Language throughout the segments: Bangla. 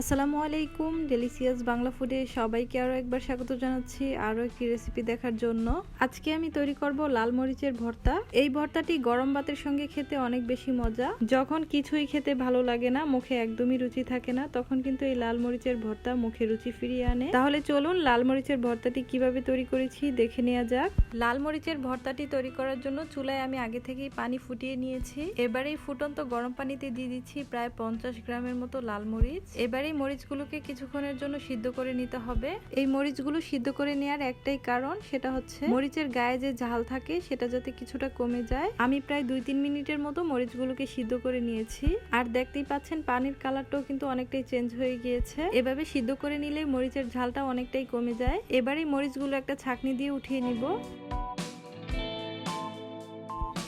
আসসালামু আলাইকুম ডেলিসিয়াস বাংলা ফুডে সবাইকে আরও একবার স্বাগত জানাচ্ছি আরও একটি রেসিপি দেখার জন্য। আজকে আমি তৈরি করব লাল মরিচের ভর্তা। এই ভর্তাটি গরম ভাতের সঙ্গে খেতে অনেক বেশি মজা। যখন কিছুই খেতে ভালো লাগে না, মুখে একদমই রুচি থাকে না, তখন কিন্তু এই লাল মরিচের ভর্তা মুখে রুচি ফিরিয়ে আনে। তাহলে চলুন লাল মরিচের ভর্তাটি কীভাবে তৈরি করেছি দেখে নেওয়া যাক। লাল মরিচের ভর্তাটি তৈরি করার জন্য চুলায় আমি আগে থেকেই পানি ফুটিয়ে নিয়েছি। এবার এই ফুটন্ত গরম পানিতে দিয়ে দিচ্ছি প্রায় পঞ্চাশ গ্রামের মতো লাল মরিচ। এবার এই মরিচগুলোকে কিছুক্ষণের জন্য সিদ্ধ করে নিতে হবে। এই মরিচগুলো সিদ্ধ করে নেওয়ার একটাই কারণ সেটা হচ্ছে মরিচের গায়ে যে ঝাল থাকে সেটা যাতে কিছুটা কমে যায়। আমি প্রায় দুই তিন মিনিটের মতো মরিচগুলোকে সিদ্ধ করে নিয়েছি। আর দেখতেই পাচ্ছেন পানির কালারটাও কিন্তু অনেকটাই চেঞ্জ হয়ে গিয়েছে। এভাবে সিদ্ধ করে নিলে মরিচের ঝালটা অনেকটাই কমে যায়। এবার মরিচগুলো একটা ছাকনি দিয়ে উঠিয়ে নিব।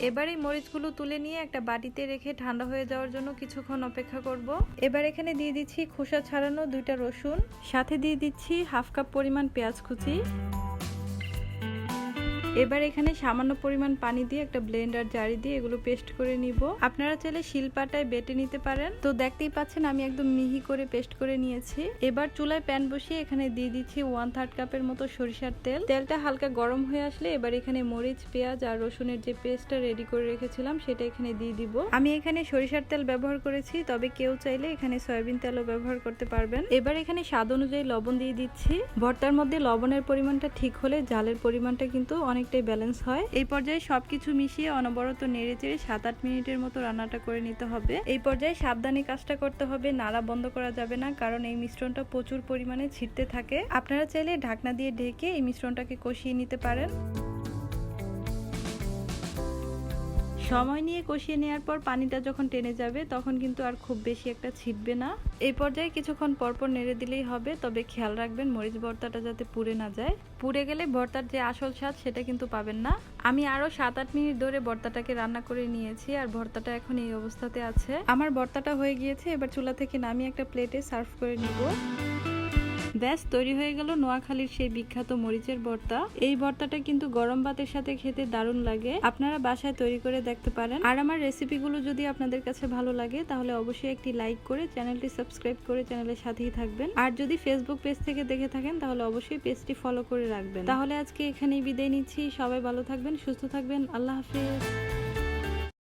এবার মরিচগুলো তুলে নিয়ে একটা বাটিতে রেখে ঠান্ডা হয়ে যাওয়ার জন্য কিছুক্ষণ অপেক্ষা করব। এবার এখানে দিয়ে দিচ্ছি খোসা ছাড়ানো দুইটা রসুন, সাথে দিয়ে দিচ্ছি হাফ কাপ পরিমাণ পেঁয়াজ কুচি। এবার এখানে সামান্য পরিমাণ পানি দিয়ে একটা ব্লেন্ডার জারি দিয়ে এগুলো পেস্ট করে নিব। আপনারা চাইলে শিলপাটায় বেটে নিতে পারেন। তো দেখতেই পাচ্ছেন, আমি একদম মিহি করে পেস্ট করে নিয়েছি। এবার চুলায় প্যান বসিয়ে এখানে দিয়ে দিচ্ছি ওয়ান থার্ড কাপের মতো সরিষার তেল। তেলটা হালকা গরম হয়ে আসলে এবার এখানে মরিচ, পেঁয়াজ আর রসুনের যে পেস্টটা রেডি করে রেখেছিলাম, সেটা এখানে দিয়ে দিব। আমি এখানে সরিষার তেল ব্যবহার করেছি, তবে কেউ চাইলে এখানে সয়াবিন তেলও ব্যবহার করতে পারবেন। এবার এখানে স্বাদ অনুযায়ী লবণ দিয়ে দিচ্ছি। ভর্তার মধ্যে লবণের পরিমাণটা ঠিক হলে জালের পরিমাণটা কিন্তু অনেকটাই ব্যালেন্স হয়। এই পর্যায়ে সবকিছু মিশিয়ে অনবরত নেড়ে চেড়ে সাত আট মিনিটের মতো রান্নাটা করে নিতে হবে। এই পর্যায়ে সাবধানে কাজটা করতে হবে, নাড়া বন্ধ করা যাবে না, কারণ এই মিশ্রণটা প্রচুর পরিমাণে ছিটতে থাকে। আপনারা চাইলে ঢাকনা দিয়ে ঢেকে এই মিশ্রণটাকে কষিয়ে নিতে পারেন। সময় নিয়ে কষিয়ে নেওয়ার পর পানিটা যখন টেনে যাবে, তখন কিন্তু আর খুব বেশি একটা ছিটবে না। এই পর্যায়ে কিছুক্ষণ পরপর নেড়ে দিলেই হবে, তবে খেয়াল রাখবেন মরিচ ভর্তাটা যাতে পুড়ে না যায়। পুড়ে গেলে ভর্তার যে আসল স্বাদ, সেটা কিন্তু পাবেন না। আমি আরও সাত আট মিনিট ধরে ভর্তাটাকে রান্না করে নিয়েছি, আর ভর্তাটা এখন এই অবস্থাতে আছে। আমার ভর্তাটা হয়ে গিয়েছে, এবার চুলা থেকে নামিয়ে একটা প্লেটে সার্ভ করে নিব। ব্যাস, তৈরি হয়ে গেল নোয়াখালীর সেই বিখ্যাত মরিচের ভর্তা। এই ভর্তাটা কিন্তু গরম ভাতের সাথে খেতে দারুণ লাগে। আপনারা বাসায় তৈরি করে দেখতে পারেন। আর আমার রেসিপিগুলো যদি আপনাদের কাছে ভালো লাগে, তাহলে অবশ্যই একটি লাইক করে চ্যানেলটি সাবস্ক্রাইব করে চ্যানেলের সাথেই থাকবেন। আর যদি ফেসবুক পেজ থেকে দেখে থাকেন, তাহলে অবশ্যই পেজটি ফলো করে রাখবেন। তাহলে আজকে এখানেই বিদায় নিচ্ছি। সবাই ভালো থাকবেন, সুস্থ থাকবেন। আল্লাহ হাফিজ।